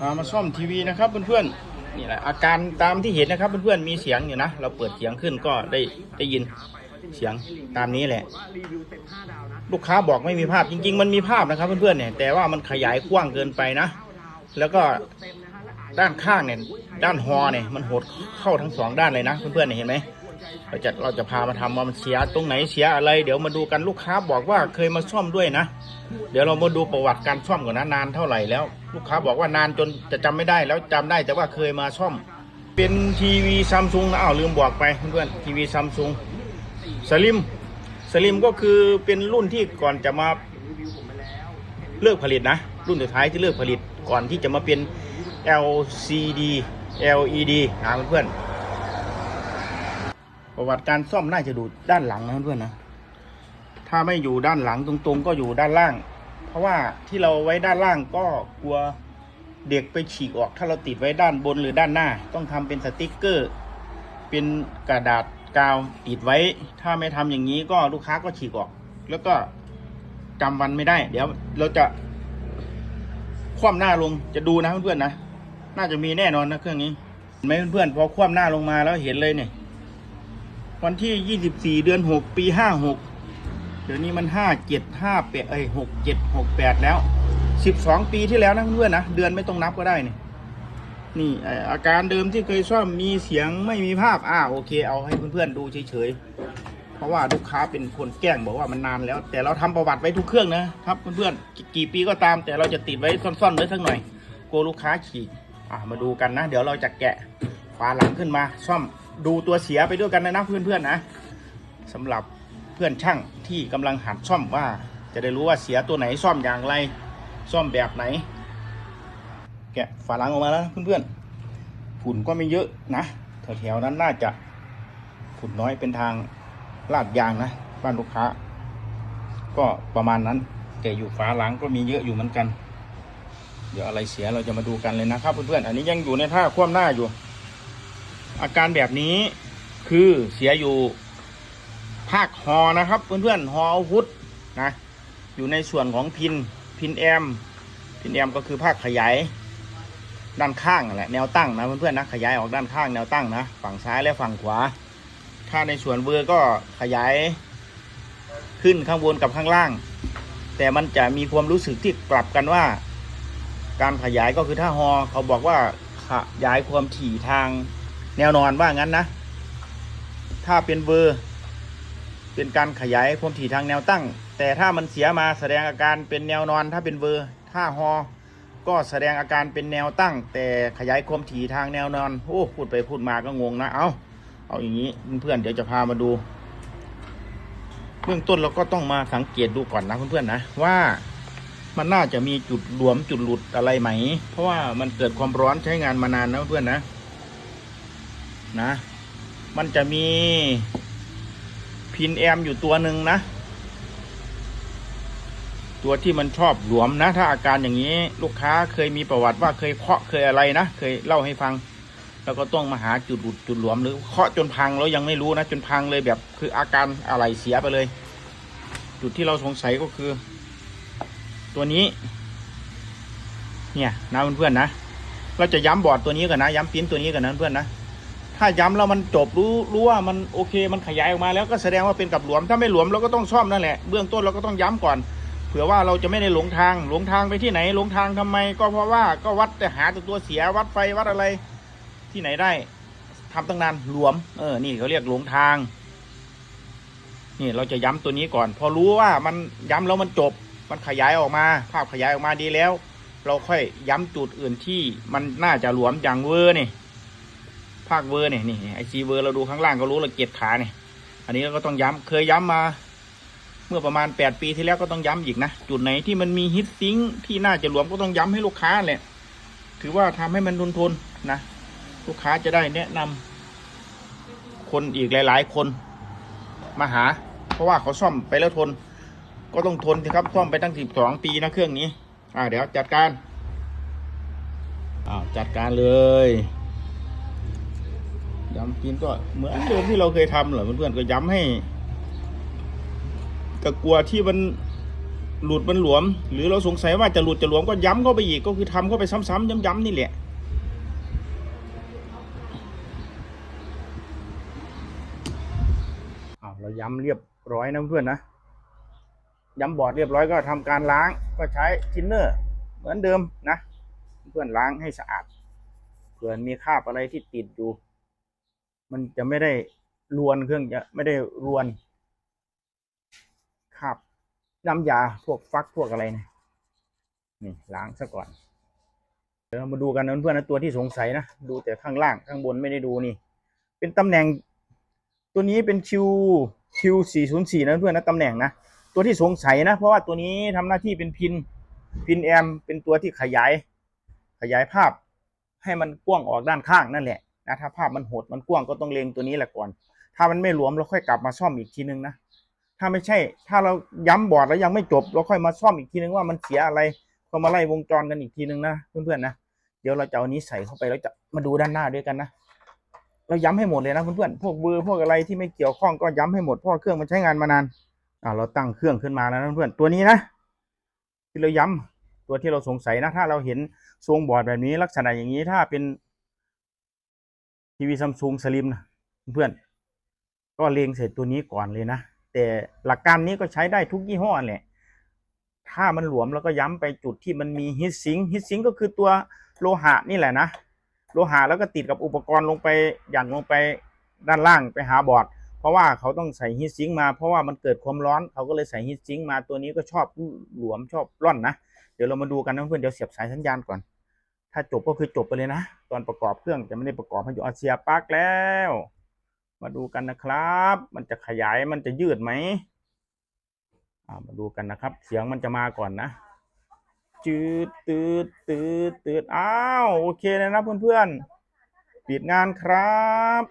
พามาซ่อมทีวีนะครับเพื่อนๆนี่แหละอาการตามที่เห็นนะครับเพื่อนๆมีเสียงอยู่นะ เราเปิดเสียงขึ้นก็ได้ได้ยินเสียงตามนี้แหละ ลูกค้าบอกไม่มีภาพจริง ๆ มันมีภาพนะครับเพื่อนๆเนี่ยแต่ว่ามันขยายกว้างเกินไปนะ แล้วก็ด้านข้างเนี่ยด้านฮอเนี่ยมันหดเข้าทั้งสองด้านเลยนะเพื่อนๆเนี่ยเห็นไหม เราจะเราจะพามาทำว่ามันเสียตรงไหนเสียอะไร เดี๋ยวมาดูกันลูกค้าบอกว่าเคยมาซ่อมด้วยนะ เดี๋ยวเรามาดูประวัติการซ่อมก่อนนะนานเท่าไหร่แล้ว ลูกค้าบอกว่านานจนจะจำไม่ได้แล้วจำได้แต่ว่าเคยมาซ่อม เป็นทีวีซัมซุงนะอ้าวลืมบอกไปเพื่อนๆทีวีซัมซุงสลิมสลิมก็คือเป็นรุ่นที่ก่อนจะมาเลิกผลิตนะ รุ่นสุดท้ายที่เลิกผลิตก่อนที่จะมาเป็น LCD LED นะเพื่อนๆ ประวัติการซ่อมน่าจะดูด้านหลังนะเพื่อนนะ ถ้าไม่อยู่ด้านหลังตรงๆ ก็อยู่ด้านล่าง เพราะว่าที่เราไว้ด้านล่างก็กลัวเด็กไปฉีกออก ถ้าเราติดไว้ด้านบนหรือด้านหน้า ต้องทำเป็นสติกเกอร์ เป็นกระดาษกาวติดไว้ ถ้าไม่ทำอย่างนี้ก็ลูกค้าก็ฉีกออก แล้วก็จำวันไม่ได้ เดี๋ยวเราจะคว่ำหน้าลงจะดูนะเพื่อนๆนะ น่าจะมีแน่นอนนะเครื่องนี้เห็นไหมเพื่อนๆพอคว่ำหน้าลงมาแล้วเห็นเลยเนี่ย วันที่24เดือน6ปี56เดี๋ยวนี้มัน5 7 5 8เอ้ย6 7 6 8แล้ว12ปีที่แล้วนะเพื่อนนะเดือนไม่ต้องนับก็ได้นี่นี่อาการเดิมที่เคยซ่อมมีเสียงไม่มีภาพอ่าโอเค เอาให้เพื่อนๆดูเฉยๆเพราะว่าลูกค้าเป็นคนแกล้งบอกว่ามันนานแล้ว แต่เราทำประวัติไว้ทุกเครื่องนะครับเพื่อนๆกี่ปีก็ตาม แต่เราจะติดไว้ซ่อนๆไว้สักหน่อยกลัวลูกค้าฉีกอ่ามาดูกันนะ เดี๋ยวเราจะแกะ ฝาหลังขึ้นมา ซ่อมดูตัวเสียไปด้วยกันนะนะเพื่อนๆนะสำหรับเพื่อนช่างที่กำลังหัดซ่อมว่า จะได้รู้ว่าเสียตัวไหนซ่อมอย่างไร ซ่อมแบบไหน แกะฝาหลังออกมาแล้วเพื่อนๆฝุ่นก็ไม่เยอะนะแถวๆนั้นน่าจะฝุ่นน้อยเป็นทางลาดยางนะบ้านลูกค้า ก็ประมาณนั้น แต่อยู่ฝาหลังก็มีเยอะอยู่เหมือนกัน เดี๋ยวอะไรเสียเราจะมาดูกันเลยนะครับเพื่อนๆอันนี้ยังอยู่ในท่าคว่ำหน้าอยู่ อาการแบบนี้คือเสียอยู่ภาคฮอนะครับเพื่อนๆฮออาวุธนะอยู่ในส่วนของพินพินแอมพินแอมก็คือภาคขยายด้านข้างแหละแนวตั้งนะเพื่อนๆนะขยายออกด้านข้างแนวตั้งนะฝั่งซ้ายและฝั่งขวา ถ้าในส่วนเบอร์ก็ขยายขึ้นข้างบนกับข้างล่าง แต่มันจะมีความรู้สึกที่กลับกันว่า การขยายก็คือถ้าฮอเขาบอกว่าขยายความถี่ทาง แนวนอนว่างั้นนะ ถ้าเป็นเบอร์ เป็นการขยายความถี่ทางแนวตั้ง แต่ถ้ามันเสียมาแสดงอาการเป็นแนวนอน ถ้าเป็นเบอร์ ถ้าฮอ ก็แสดงอาการเป็นแนวตั้ง แต่ขยายความถี่ทางแนวนอน โอ้พูดไปพูดมาก็งงนะ เอาเอาอย่างนี้เพื่อนๆเดี๋ยวจะพามาดูเบื้องต้นเราก็ต้องมาสังเกตดูก่อนนะเพื่อนๆนะว่ามันน่าจะมีจุดหลวมจุดหลุดอะไรไหม เพราะว่ามันเกิดความร้อนใช้งานมานานนะเพื่อนๆนะ นะ มันจะมีพินแอมอยู่ตัวหนึ่งนะ ตัวที่มันชอบหลวมนะ ถ้าอาการอย่างนี้ลูกค้าเคยมีประวัติว่าเคยเคาะเคยอะไรนะ เคยเล่าให้ฟัง แล้วก็ต้องมาหาจุดหลุดจุดหลวมหรือเคาะจนพังแล้วยังไม่รู้นะ จนพังเลยแบบ คืออาการอะไรเสียไปเลย จุดที่เราสงสัยก็คือ ตัวนี้ เนี่ยนะเพื่อนๆนะเราจะย้ำบอร์ดตัวนี้กันนะ ย้ำปิ้นตัวนี้กันนะเพื่อนนะ ถ้าย้ำแล้วมันจบรู้รู้ว่ามันโอเคมันขยายออกมาแล้วก็แสดงว่าเป็นกับหลวม ถ้าไม่หลวมเราก็ต้องซ่อมนั่นแหละเบื้องต้นเราก็ต้องย้ำก่อน เผื่อว่าเราจะไม่ได้หลงทางหลงทางไปที่ไหนหลงทางทำไม ก็เพราะว่าก็วัดแต่หาแต่ตัวเสียวัดไฟวัดอะไรที่ไหนได้ทำตั้งนานหลวม เออ นี่เขาเรียกหลงทาง นี่เราจะย้ำตัวนี้ก่อน พอรู้ว่ามันย้ำแล้วมันจบ มันขยายออกมา ภาพขยายออกมาดีแล้ว เราค่อยย้ำจุดอื่นที่มันน่าจะหลวมอย่างเวอร์นี่ ภาคเวอร์เนี่ยนี่ไอซีเวอร์เราดูข้างล่างก็รู้เราเกียดขาเนี่ยอันนี้เราก็ต้องย้ำเคยย้ำมา เมื่อประมาณแปดปีที่แล้วก็ต้องย้ำอีกนะจุดไหนที่มันมีฮิตซิงที่น่าจะหลวมก็ต้องย้ำให้ลูกค้าแหละถือว่าทำให้มันทนทนนะ ลูกค้าจะได้แนะนำคนอีกหลาย ๆ คนมาหา เพราะว่าเขาซ่อมไปแล้วทน ก็ต้องทนสิครับซ่อมไปตั้งสิบสองปีนะเครื่องนี้ อ่าเดี๋ยวจัดการอ้าวจัดการเลย ย้ำกินก็เหมือนเดิมที่เราเคยทำเหรอเพื่อนๆก็ย้ำให้ก็กลัวที่มันหลุดมันหลวม หรือเราสงสัยว่าจะหลุดจะหลวมก็ย้ำเข้าไปอีกก็คือทำเข้าไปซ้ำๆย้ำๆนี่แหละเอาเราย้ำเรียบร้อยนะเพื่อนนะย้ำบอร์ดเรียบร้อยก็ทำการล้างก็ใช้ทินเนอร์เหมือนเดิมนะ เพื่อนล้างให้สะอาดเผื่อมีคราบอะไรที่ติดอยู่ มันจะไม่ได้รวนเครื่องจะไม่ได้รวนคราบน้ำยาพวกฟักพวกอะไรเนี่ยนี่ล้างซะก่อนเดี๋ยวเรามาดูกันนะเพื่อนๆนะตัวที่สงสัยนะดูแต่ข้างล่างข้างบนไม่ได้ดูนี่ เป็นตำแหน่ง ตัวนี้เป็นคิวคิวสี่ศูนย์สี่นะเพื่อนนะตำแหน่งนะตัวที่สงสัยนะ เพราะว่าตัวนี้ทำหน้าที่เป็นพินพินแอมเป็นตัวที่ขยาย ขยายภาพให้มันกว้างออกด้านข้างนั่นแหละ นะถ้าภาพมันหดมันกว้างก็ต้องเล็งตัวนี้แหละก่อน ถ้ามันไม่หลวมเราค่อยกลับมาซ่อมอีกทีนึงนะถ้าไม่ใช่ ถ้าเราย้ำบอร์ดแล้วยังไม่จบเราค่อยมาซ่อมอีกทีนึงว่ามันเสียอะไรก็มาไล่วงจรกันอีกทีนึงนะเพื่อนๆนะเดี๋ยวเราจะเอานี้ใส่เข้าไปแล้วจะมาดูด้านหน้าด้วยกันนะเราย้ำให้หมดเลยนะเพื่อนๆพวกเบอร์พวกอะไรที่ไม่เกี่ยวข้องก็ย้ำให้หมดเพราะเครื่องมันใช้งานมานานอ่าเราตั้งเครื่องขึ้นมาแล้วนะเพื่อนตัวนี้นะที่เราย้ำตัวที่เราสงสัยนะถ้าเราเห็นทรงบอร์ดแบบนี้ลักษณะอย่างนี้ถ้าเป็น ทีวีซัมซุงสลิมนะเพื่อนก็เลงเสร็จตัวนี้ก่อนเลยนะ แต่หลักการนี้ก็ใช้ได้ทุกยี่ห้อแหละถ้ามันหลวมแล้วก็ย้ำไปจุดที่มันมีฮิตซิงฮิตซิงก็คือตัวโลหะนี่แหละนะ โลหะแล้วก็ติดกับอุปกรณ์ลงไปอย่างลงไปด้านล่างไปหาบอร์ด เพราะว่าเขาต้องใส่ฮีทซิงค์มาเพราะว่ามันเกิดความร้อนเขาก็เลยใส่ฮีทซิงค์มาตัวนี้ก็ชอบหลวมชอบร่อนนะ เดี๋ยวเรามาดูกันนะเพื่อนเดี๋ยวเสียบสายสัญญาณก่อน ถ้าจบก็คือจบไปเลยนะ ตอนประกอบเครื่องจะไม่ได้ประกอบให้อยู่อาเซียปลักแล้ว มาดูกันนะครับ มันจะขยายมันจะยืดไหมมาดูกันนะครับ เสียงมันจะมาก่อนนะจืดตืดตืดตืดอ้าวโอเคเลยนะเพื่อนๆปิดงานครับ